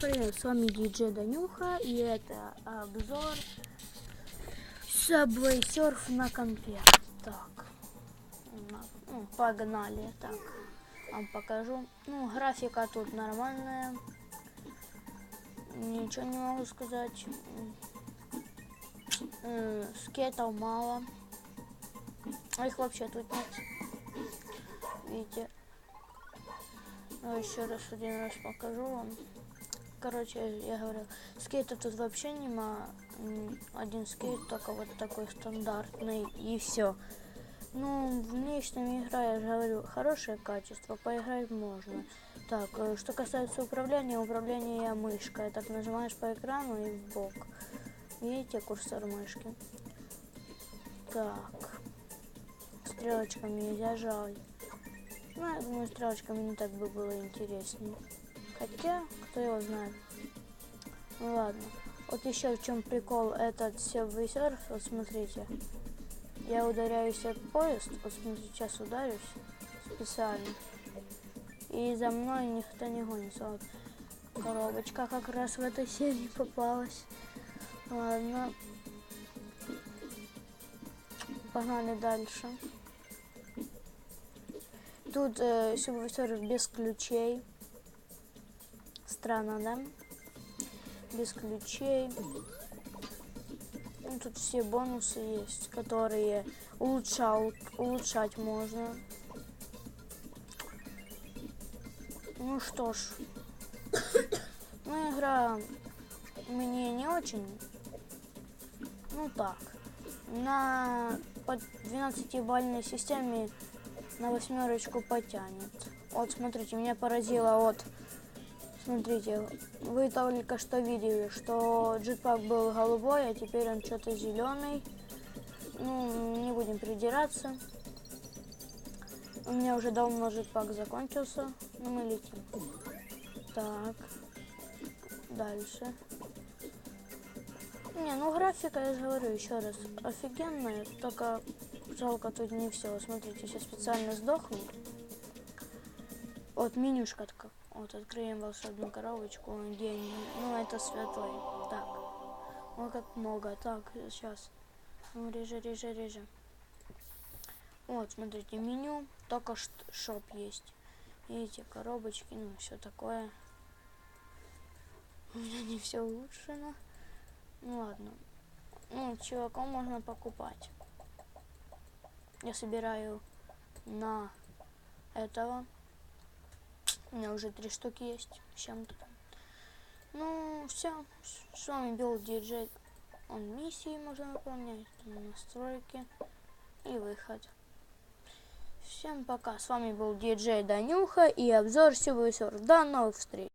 привет, с вами диджей Данюха и это обзор Subway Surf на компе. Так, ну, погнали, так, вам покажу. Ну, графика тут нормальная, ничего не могу сказать. Скейтов мало, их вообще тут нет, видите. Ну, еще раз один раз покажу вам. Короче, я говорю, скейта тут вообще нема. Один скейт, только вот такой стандартный, и все. Ну, внешняя игра, я же говорю, хорошее качество, поиграть можно. Так, э, что касается управления, управление мышкой. Так нажимаешь по экрану и в бок. Видите курсор мышки? Так. Стрелочками нельзя жаль. Ну, я думаю, стрелочками не так бы было интереснее. Хотя, кто его знает. Ну ладно. Вот еще в чем прикол этот Subway. Вот смотрите. Я ударяюсь от поезд. Вот смотрите, сейчас ударюсь специально. И за мной никто не гонится. Вот коробочка как раз в этой серии попалась. Ладно. Погнали дальше. Тут э, субвуфер без ключей. Странно, да? Без ключей. Ну, тут все бонусы есть, которые улучшал, улучшать можно. Ну что ж. Ну, игра мне не очень. Ну так. На 12-бальной системе на восьмерочку потянет. Вот, смотрите, меня поразило вот... Смотрите, вы только что видели, что джетпак был голубой, а теперь он что-то зеленый. Ну, не будем придираться. У меня уже давно джетпак закончился. Ну, мы летим. Так. Дальше. Не, ну графика, я же говорю еще раз, офигенная, только Жалко, тут не все. Смотрите, сейчас специально сдохну. Вот менюшка такая. Вот, откроем волшебную коробочку. День. Ну, это светлый. Так. Ой, как много. Так, сейчас. Ну, реже, реже, реже. Вот, смотрите, меню. Только шоп есть. Видите, коробочки, ну, все такое. У меня не все улучшено. Ну, ладно. Ну, чуваком можно покупать. Я собираю на этого. У меня уже три штуки есть чем-то. Ну, все. С вами был диджей. Он миссии можно выполнять. Настройки и выход. Всем пока. С вами был диджей Данюха и обзор Сибуйсор. До новых встреч.